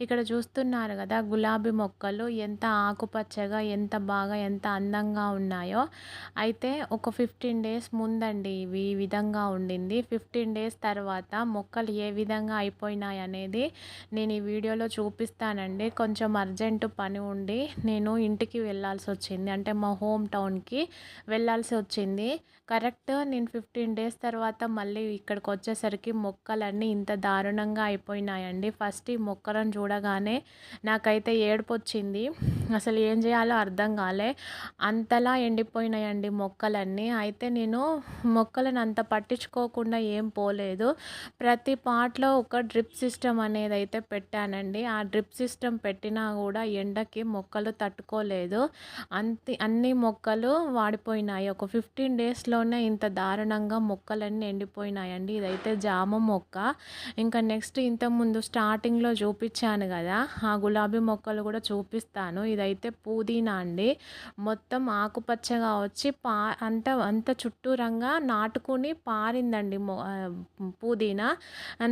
ఇక్కడ చూస్తున్నారు కదా గులాబీ మొక్కలు ఎంత ఆకుపచ్చగా ఎంత బాగా ఎంత అందంగా ఉన్నాయో. అయితే ఒక ఫిఫ్టీన్ డేస్ ముందండి ఇవి ఈ విధంగా ఉండింది. ఫిఫ్టీన్ డేస్ తర్వాత మొక్కలు ఏ విధంగా అయిపోయినాయి అనేది నేను ఈ వీడియోలో చూపిస్తానండి. కొంచెం అర్జెంటు పని ఉండి నేను ఇంటికి వెళ్ళాల్సి వచ్చింది. అంటే మా హోమ్ టౌన్కి వెళ్ళాల్సి వచ్చింది. కరెక్ట్ నేను ఫిఫ్టీన్ డేస్ తర్వాత మళ్ళీ ఇక్కడికి వచ్చేసరికి మొక్కలన్నీ ఇంత దారుణంగా అయిపోయినాయండి. ఫస్ట్ ఈ మొక్కలను చూడగానే నాకైతే ఏడుపు వచ్చింది అసలు ఏం చేయాలో అర్థం కాలే. అంతలా ఎండిపోయినాయండి మొక్కలన్నీ. అయితే నేను మొక్కలను అంత పట్టించుకోకుండా ఏం పోలేదు. ప్రతి పాట్లో ఒక డ్రిప్ సిస్టమ్ అనేది అయితే పెట్టానండి. ఆ డ్రిప్ సిస్టమ్ పెట్టినా కూడా ఎండకి మొక్కలు తట్టుకోలేదు. అంత అన్ని మొక్కలు వాడిపోయినాయి. ఒక ఫిఫ్టీన్ డేస్లోనే ఇంత దారుణంగా మొక్కలన్నీ ఎండిపోయినాయండి. ఇదైతే జామ మొక్క. ఇంకా నెక్స్ట్ ఇంతకుముందు స్టార్టింగ్లో చూపించాను కదా ఆ గులాబీ మొక్కలు కూడా చూపిస్తాను. ఇదైతే పుదీనా అండి. మొత్తం ఆకుపచ్చగా వచ్చి పా అంత అంత చుట్టూరంగా నాటుకుని పారిందండి పుదీనా.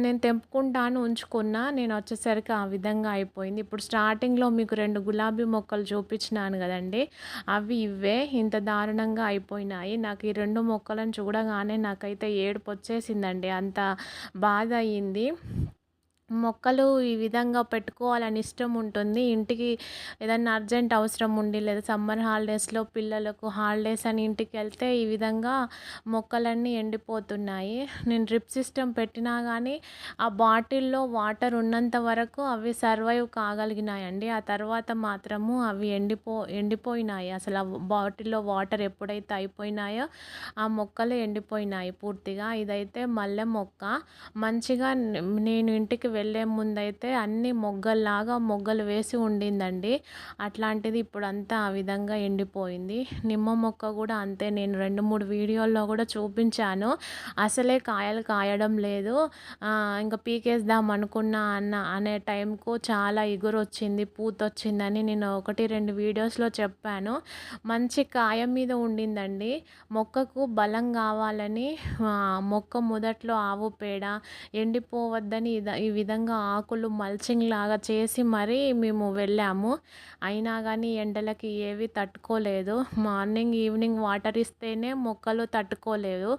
నేను తెంపుకుంటాను ఉంచుకున్నా. నేను వచ్చేసరికి ఆ విధంగా అయిపోయింది. ఇప్పుడు స్టార్టింగ్లో మీకు రెండు గులాబీ మొక్కలు చూపించినాను కదండి. అవి ఇవే ఇంత దారుణంగా అయిపోయినాయి. నాకు ఈ రెండు మొక్కలను చూడగానే నాకైతే ఏడుపు వచ్చేసిందండి. అంత బాధ అయ్యింది. మొక్కలు ఈ విధంగా పెట్టుకోవాలని ఇష్టం ఉంటుంది. ఇంటికి ఏదన్నా అర్జెంట్ అవసరం ఉండి లేదా సమ్మర్ హాలిడేస్లో పిల్లలకు హాలిడేస్ అని ఇంటికి వెళ్తే ఈ విధంగా మొక్కలన్నీ ఎండిపోతున్నాయి. నేను డ్రిప్ సిస్టమ్ పెట్టినా కానీ ఆ బాటిల్లో వాటర్ ఉన్నంత వరకు అవి సర్వైవ్ కాగలిగినాయండి. ఆ తర్వాత మాత్రము అవి ఎండిపో ఎండిపోయినాయి. అసలు ఆ బాటిల్లో వాటర్ ఎప్పుడైతే అయిపోయినాయో ఆ మొక్కలు ఎండిపోయినాయి పూర్తిగా. ఇదైతే మల్లె మొక్క. మంచిగా నేను ఇంటికి వెళ్ళే ముందైతే అన్ని మొగ్గల్లాగా మొగ్గలు వేసి ఉండిందండి. అట్లాంటిది ఇప్పుడు అంతా ఆ విధంగా ఎండిపోయింది. నిమ్మ మొక్క కూడా అంతే. నేను రెండు మూడు వీడియోల్లో కూడా చూపించాను. అసలే కాయలు కాయడం లేదు. ఇంకా పీకేద్దాం అనుకున్నా అన్న అనే టైంకు చాలా ఇగురు వచ్చింది పూత వచ్చిందని నేను ఒకటి రెండు వీడియోస్లో చెప్పాను. మంచి కాయ మీద ఉండిందండి. మొక్కకు బలం కావాలని మొక్క మొదట్లో ఆవు పేడ ఎండిపోవద్దని ఈ విధంగా విధంగా ఆకులు మల్చింగ్ లాగా చేసి మరీ మేము వెళ్ళాము. అయినా కానీ ఎండలకి ఏవి తట్టుకోలేదు. మార్నింగ్ ఈవినింగ్ వాటర్ ఇస్తేనే మొక్కలు తట్టుకోలేదు.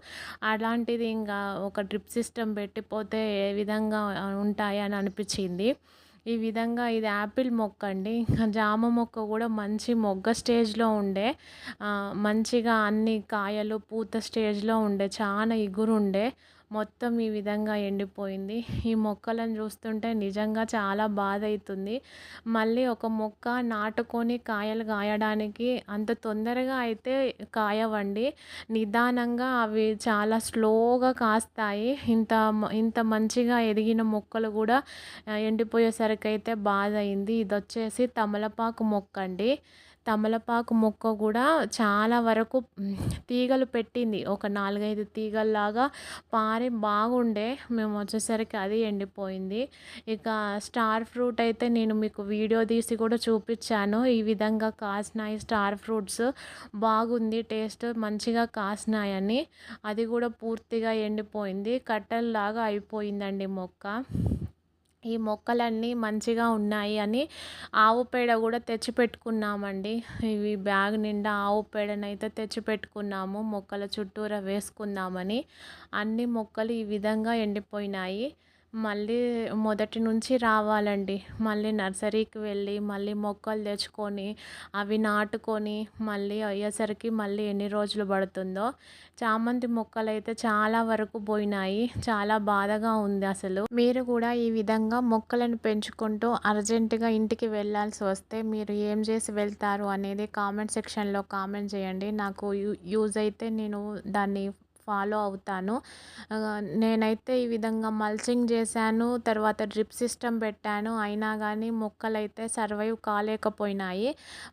అలాంటిది ఇంకా ఒక డ్రిప్ సిస్టమ్ పెట్టిపోతే ఏ విధంగా ఉంటాయి అని అనిపించింది. ఈ విధంగా ఇది యాపిల్ మొక్క అండి. ఇంకా జామ మొక్క కూడా మంచి మొగ్గ స్టేజ్లో ఉండే. మంచిగా అన్ని కాయలు పూత స్టేజ్లో ఉండే. చాలా ఇగురుండే. మొత్తం ఈ విధంగా ఎండిపోయింది. ఈ మొక్కలను చూస్తుంటే నిజంగా చాలా బాధ అవుతుంది మళ్ళీ ఒక మొక్క నాటుకొని కాయలు కాయడానికి అంత తొందరగా అయితే కాయవండి. నిదానంగా అవి చాలా స్లోగా కాస్తాయి. ఇంత ఇంత మంచిగా ఎదిగిన మొక్కలు కూడా ఎండిపోయేసరికి అయితే బాధ అయింది ఇది వచ్చేసి తమలపాకు మొక్క అండి తమలపాకు మొక్క కూడా చాలా వరకు తీగలు పెట్టింది. ఒక నాలుగైదు తీగల్లాగా పారి బాగుండే. మేము వచ్చేసరికి అది ఎండిపోయింది. ఇక స్టార్ ఫ్రూట్ అయితే నేను మీకు వీడియో తీసి కూడా చూపించాను. ఈ విధంగా కాసినాయి స్టార్ ఫ్రూట్స్. బాగుంది టేస్ట్ మంచిగా కాసినాయని. అది కూడా పూర్తిగా ఎండిపోయింది. కట్టెల్లాగా అయిపోయిందండి మొక్క. ఈ మొక్కలన్నీ మంచిగా ఉన్నాయి అని ఆవు పేడ కూడా తెచ్చిపెట్టుకున్నామండి. ఇవి బ్యాగ్ నిండా ఆవు పేడనైతే తెచ్చిపెట్టుకున్నాము. మొక్కల చుట్టూరా వేసుకుందామని అన్ని మొక్కలు ఈ విధంగా ఎండిపోయినాయి. మళ్ళీ మొదటి నుంచి రావాలండి. మళ్ళీ నర్సరీకి వెళ్ళి మళ్ళీ మొక్కలు తెచ్చుకొని అవి నాటుకొని మళ్ళీ అయ్యేసరికి మళ్ళీ ఎన్ని రోజులు పడుతుందో. చామంతి మొక్కలు అయితే చాలా వరకు పోయినాయి. చాలా బాధగా ఉంది అసలు. మీరు కూడా ఈ విధంగా మొక్కలను పెంచుకుంటూ అర్జెంటుగా ఇంటికి వెళ్ళాల్సి వస్తే మీరు ఏం చేసి వెళ్తారు అనేది కామెంట్ సెక్షన్లో కామెంట్ చేయండి. నాకు యూజ్ అయితే నేను దాన్ని ఫాలో అవుతాను. నేనైతే ఈ విధంగా మల్చింగ్ చేశాను తర్వాత డ్రిప్ సిస్టమ్ పెట్టాను. అయినా కానీ మొక్కలు అయితే సర్వైవ్ కాలేకపోయినాయి.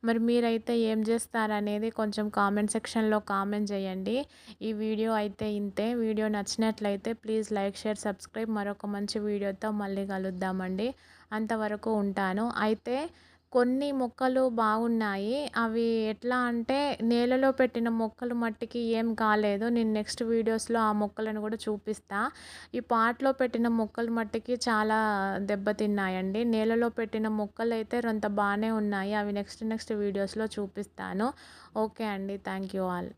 మరి మీరైతే ఏం చేస్తారనేది కొంచెం కామెంట్ సెక్షన్లో కామెంట్ చేయండి. ఈ వీడియో అయితే ఇంతే. వీడియో నచ్చినట్లయితే ప్లీజ్ లైక్ షేర్ సబ్స్క్రైబ్. మరొక మంచి వీడియోతో మళ్ళీ కలుద్దామండి. అంతవరకు ఉంటాను. అయితే కొన్ని మొక్కలు బాగున్నాయి. అవి ఎట్లా అంటే నేలలో పెట్టిన మొక్కలు మట్టికి ఏం కాలేదు. నేను నెక్స్ట్ వీడియోస్‌లో ఆ మొక్కలను కూడా చూపిస్తా. ఈ పాట్‌లో పెట్టిన మొక్కలు మట్టికి చాలా దెబ్బతిన్నాయండి. నేలలో పెట్టిన మొక్కలు అయితే రొంత బాగానే ఉన్నాయి. అవి నెక్స్ట్ నెక్స్ట్ వీడియోస్‌లో చూపిస్తాను. ఓకే అండి. Thank you all.